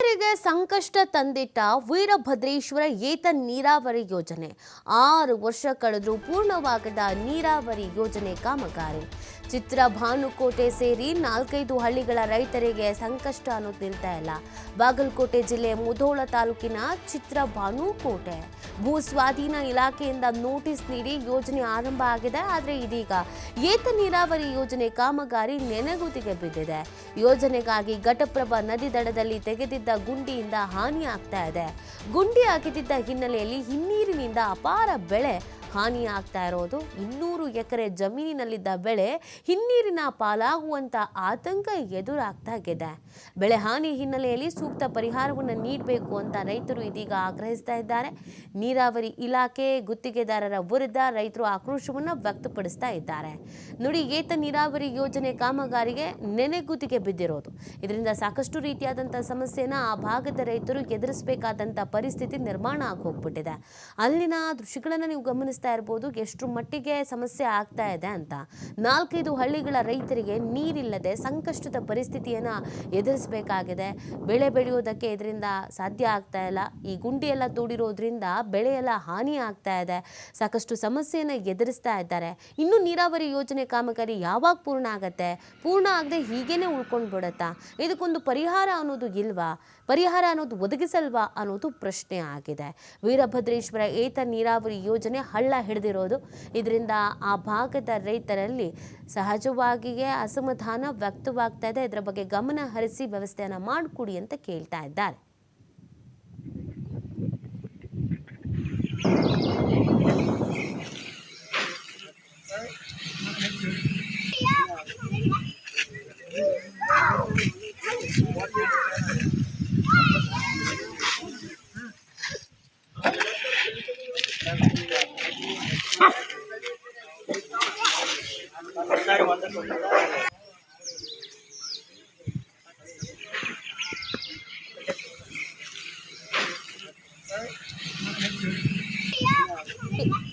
ರೈತರಿಗೆ ಸಂಕಷ್ಟ ತಂದಿಟ್ಟ ವೀರಭದ್ರೇಶ್ವರ ಏತ ನೀರಾವರಿ ಯೋಜನೆ. ಆರು ವರ್ಷ ಕಳೆದರೂ ಪೂರ್ಣವಾಗದ ನೀರಾವರಿ ಯೋಜನೆ ಕಾಮಗಾರಿ. ಚಿತ್ರ ಭಾನುಕೋಟೆ ಸೇರಿ ನಾಲ್ಕೈದು ಹಳ್ಳಿಗಳ ರೈತರಿಗೆ ಸಂಕಷ್ಟ ಅನ್ನೋದು ನಿಲ್ತಾ ಇಲ್ಲ. ಬಾಗಲಕೋಟೆ ಜಿಲ್ಲೆ ಮುಧೋಳ ತಾಲೂಕಿನ ಚಿತ್ರ ಭಾನುಕೋಟೆ. ಭೂ ಸ್ವಾಧೀನ ಇಲಾಖೆಯಿಂದ ನೋಟಿಸ್ ನೀಡಿ ಯೋಜನೆ ಆರಂಭ ಆಗಿದೆ. ಆದರೆ ಇದೀಗ ಏತ ನೀರಾವರಿ ಯೋಜನೆ ಕಾಮಗಾರಿ ನೆನೆಗುದಿಗೆ ಬಿದ್ದಿದೆ. ಯೋಜನೆಗಾಗಿ ಘಟಪ್ರಭಾ ನದಿ ದಡದಲ್ಲಿ ತೆಗೆದಿದ್ದ ಗುಂಡಿಯಿಂದ ಹಾನಿ ಆಗ್ತಾ ಇದೆ. ಗುಂಡಿ ಹಾಕಿದ್ದ ಹಿನ್ನೆಲೆಯಲ್ಲಿ ಹಿನ್ನೀರಿನಿಂದ ಅಪಾರ ಬೆಳೆ ಹಾನಿ ಆಗ್ತಾ ಇರೋದು ಇನ್ನೂರು ಎಕರೆ ಜಮೀನಿನಲ್ಲಿದ್ದ ಬೆಳೆ ಹಿನ್ನೀರಿನ ಪಾಲಾಗುವಂಥ ಆತಂಕ ಎದುರಾಗ್ತಾ ಇದೆ. ಬೆಳೆ ಹಾನಿ ಹಿನ್ನೆಲೆಯಲ್ಲಿ ಸೂಕ್ತ ಪರಿಹಾರವನ್ನು ನೀಡಬೇಕು ಅಂತ ರೈತರು ಇದೀಗ ಆಗ್ರಹಿಸ್ತಾ ಇದ್ದಾರೆ. ನೀರಾವರಿ ಇಲಾಖೆ ಗುತ್ತಿಗೆದಾರರ ವಿರುದ್ಧ ರೈತರು ಆಕ್ರೋಶವನ್ನು ವ್ಯಕ್ತಪಡಿಸ್ತಾ ಇದ್ದಾರೆ. ನೋಡಿ ಏತ ನೀರಾವರಿ ಯೋಜನೆ ಕಾಮಗಾರಿಗೆ ನೆನೆಗುತ್ತಿಗೆ ಬಿದ್ದಿರೋದು. ಇದರಿಂದ ಸಾಕಷ್ಟು ರೀತಿಯಾದಂಥ ಸಮಸ್ಯೆನ ಆ ಭಾಗದ ರೈತರು ಎದುರಿಸಬೇಕಾದಂಥ ಪರಿಸ್ಥಿತಿ ನಿರ್ಮಾಣ ಆಗೋಗ್ಬಿಟ್ಟಿದೆ. ಅಲ್ಲಿನ ದೃಶ್ಯಗಳನ್ನು ನೀವು ಗಮನಿಸ್ತಾ ಇರ್ಬೋದು ಎಷ್ಟು ಮಟ್ಟಿಗೆ ಸಮಸ್ಯೆ ಆಗ್ತಾ ಇದೆ ಅಂತ. ನಾಲ್ಕೈದು ಹಳ್ಳಿಗಳ ರೈತರಿಗೆ ನೀರಿಲ್ಲದೆ ಸಂಕಷ್ಟದ ಪರಿಸ್ಥಿತಿಯನ್ನು ಎದುರಿಸಬೇಕಾಗಿದೆ. ಬೆಳೆ ಬೆಳೆಯೋದಕ್ಕೆ ಇದರಿಂದ ಸಾಧ್ಯ ಆಗ್ತಾ ಇಲ್ಲ. ಈ ಗುಂಡಿ ಎಲ್ಲ ತೋಡಿರೋದ್ರಿಂದ ಬೆಳೆ ಎಲ್ಲ ಹಾನಿ ಆಗ್ತಾ ಇದೆ. ಸಾಕಷ್ಟು ಸಮಸ್ಯೆಯನ್ನು ಎದುರಿಸ್ತಾ ಇದ್ದಾರೆ. ಇನ್ನು ನೀರಾವರಿ ಯೋಜನೆ ಕಾಮಗಾರಿ ಯಾವಾಗ ಪೂರ್ಣ ಆಗತ್ತೆ? ಪೂರ್ಣ ಆಗದೆ ಹೀಗೇನೆ ಉಳ್ಕೊಂಡು ಬಿಡತ್ತಾ ಇದಕ್ಕೊಂದು ಪರಿಹಾರ ಅನ್ನೋದು ಇಲ್ವಾ? ಪರಿಹಾರ ಅನ್ನೋದು ಒದಗಿಸಲ್ವಾ ಅನ್ನೋದು ಪ್ರಶ್ನೆ ಆಗಿದೆ. ವೀರಭದ್ರೇಶ್ವರ ಏತ ನೀರಾವರಿ ಯೋಜನೆ ಹಳ್ಳ ಹಿಡಿದಿರೋದು. ಇದರಿಂದ ಆ ಭಾಗದ ರೈತರಲ್ಲಿ ಸಹಜವಾಗಿಯೇ ಅಸಮಾಧಾನ ವ್ಯಕ್ತವಾಗ್ತಾ ಇದೆ. ಇದರ ಬಗ್ಗೆ ಗಮನ ಹರಿಸಿ ವ್ಯವಸ್ಥೆಯನ್ನು ಮಾಡಿಕೊಡಿ ಅಂತ ಕೇಳ್ತಾ ಇದ್ದಾರೆ.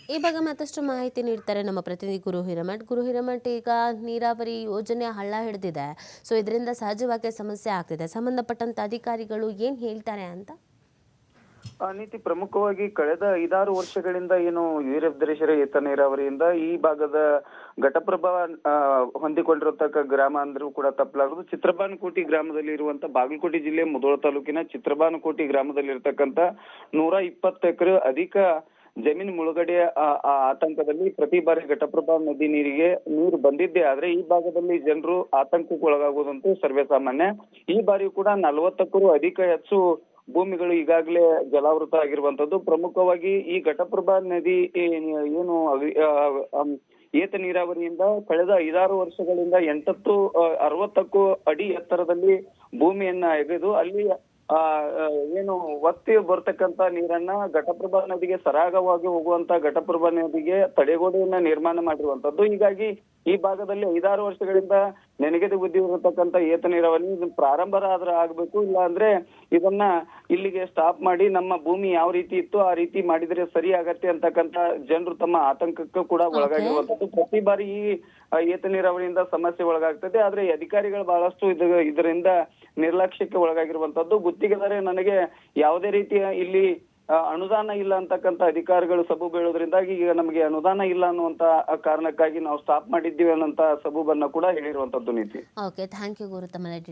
ಈ- ಬಗ್ಗೆ ಮತ್ತಷ್ಟು ಮಾಹಿತಿ ನೀಡ್ತಾರೆ ನಮ್ಮ ಪ್ರತಿನಿಧಿ ಗುರು ಹಿರಮಠ್. ಗುರು ಹಿರಮಠ್ ಈಗ ನೀರಾವರಿ ಯೋಜನೆ ಹಳ್ಳ ಹಿಡಿದಿದೆ. ಸೊ ಇದರಿಂದ ಸಹಜವಾಗಿ ಸಮಸ್ಯೆ ಆಗ್ತಿದೆ. ಸಂಬಂಧಪಟ್ಟಂತ ಅಧಿಕಾರಿಗಳು ಏನ್ ಹೇಳ್ತಾರೆ ಅಂತ? ನೀತಿ ಪ್ರಮುಖವಾಗಿ ಕಳೆದ ಐದಾರು ವರ್ಷಗಳಿಂದ ಏನು ವೀರಭದ್ರೇಶ್ವರ ಏತ ನೀರಾವರಿಯಿಂದ ಈ ಭಾಗದ ಘಟಪ್ರಭಾ ಹೊಂದಿಕೊಂಡಿರತಕ್ಕ ಗ್ರಾಮ ಅಂದ್ರೂ ಕೂಡ ತಪ್ಪಲಾಗದು ಚಿತ್ರಬಾನುಕೋಟಿ ಗ್ರಾಮದಲ್ಲಿ ಇರುವಂತ ಬಾಗಲಕೋಟೆ ಜಿಲ್ಲೆ ಮುಧೋಳ ತಾಲೂಕಿನ ಚಿತ್ರಬಾನುಕೋಟಿ ಗ್ರಾಮದಲ್ಲಿ ಇರತಕ್ಕಂತ ನೂರ ಇಪ್ಪತ್ತು ಎಕರೆ ಅಧಿಕ ಜಮೀನು ಮುಳುಗಡೆಯ ಆತಂಕದಲ್ಲಿ ಪ್ರತಿ ಬಾರಿ ಘಟಪ್ರಭಾ ನದಿ ನೀರಿಗೆ ನೀರು ಬಂದಿದ್ದೆ ಆದ್ರೆ ಈ ಭಾಗದಲ್ಲಿ ಜನರು ಆತಂಕಕ್ಕೆ ಒಳಗಾಗುವುದಂತೂ ಸರ್ವೇ ಸಾಮಾನ್ಯ ಈ ಬಾರಿಯೂ ಕೂಡ ನಲವತ್ತಕ್ಕೂ ಅಧಿಕ ಹೆಚ್ಚು ಭೂಮಿಗಳು ಈಗಾಗಲೇ ಜಲಾವೃತ ಆಗಿರುವಂತದ್ದು ಪ್ರಮುಖವಾಗಿ ಈ ಘಟಪ್ರಭಾ ನದಿ ಏನು ಏತ ನೀರಾವರಿಯಿಂದ ಕಳೆದ ಐದಾರು ವರ್ಷಗಳಿಂದ ಎಂಟತ್ತು ಅರವತ್ತಕ್ಕೂ ಅಡಿ ಎತ್ತರದಲ್ಲಿ ಭೂಮಿಯನ್ನ ಎಗೆದು ಅಲ್ಲಿ ಏನು ಒತ್ತಿ ಬರ್ತಕ್ಕಂತ ನೀರನ್ನ ಘಟಪ್ರಭಾ ನದಿಗೆ ಸರಾಗವಾಗಿ ಹೋಗುವಂತ ಘಟಪ್ರಭಾ ನದಿಗೆ ತಡೆಗೋಡೆಯನ್ನ ನಿರ್ಮಾಣ ಮಾಡಿರುವಂತದ್ದು ಹೀಗಾಗಿ ಈ ಭಾಗದಲ್ಲಿ ಐದಾರು ವರ್ಷಗಳಿಂದ ನೆನಗೆದು ಬಿದ್ದಿರತಕ್ಕಂತ ಏತ ನೀರಾವರಿ ಇದು ಪ್ರಾರಂಭ ಆದ್ರೆ ಆಗ್ಬೇಕು ಇಲ್ಲ ಅಂದ್ರೆ ಇದನ್ನ ಇಲ್ಲಿಗೆ ಸ್ಟಾಪ್ ಮಾಡಿ ನಮ್ಮ ಭೂಮಿ ಯಾವ ರೀತಿ ಇತ್ತು ಆ ರೀತಿ ಮಾಡಿದ್ರೆ ಸರಿ ಆಗತ್ತೆ ಅಂತಕ್ಕಂತ ಜನರು ತಮ್ಮ ಆತಂಕಕ್ಕೂ ಕೂಡ ಒಳಗಾಗಿರುವಂತದ್ದು ಪ್ರತಿ ಬಾರಿ ಈ ಆ, ಏತ ನೀರಾವರಿಯಿಂದ ಸಮಸ್ಯೆ ಒಳಗಾಗ್ತದೆ. ಆದ್ರೆ ಅಧಿಕಾರಿಗಳು ಬಹಳಷ್ಟು ಇದು ಇದರಿಂದ ನಿರ್ಲಕ್ಷ್ಯಕ್ಕೆ ಒಳಗಾಗಿರುವಂತದ್ದು ಗುತ್ತಿಗೆದಾರೆ ನನಗೆ ಯಾವುದೇ ರೀತಿಯ ಇಲ್ಲಿ ಅನುದಾನ ಇಲ್ಲ ಅಂತಕ್ಕಂತ ಅಧಿಕಾರಿಗಳು ಸಬು ಬೀಳೋದ್ರಿಂದಾಗಿ ಈಗ ನಮಗೆ ಅನುದಾನ ಇಲ್ಲ ಅನ್ನುವಂತ ಕಾರಣಕ್ಕಾಗಿ ನಾವು ಸ್ಟಾಪ್ ಮಾಡಿದ್ದೀವಿ ಅನ್ನೋಂತ ಸಬೂಬನ್ನ ಕೂಡ ಹೇಳಿರುವಂತದ್ದು ನೀತಿ. ಓಕೆ ಥ್ಯಾಂಕ್ ಯು ಗುರು ತಮ್ಮ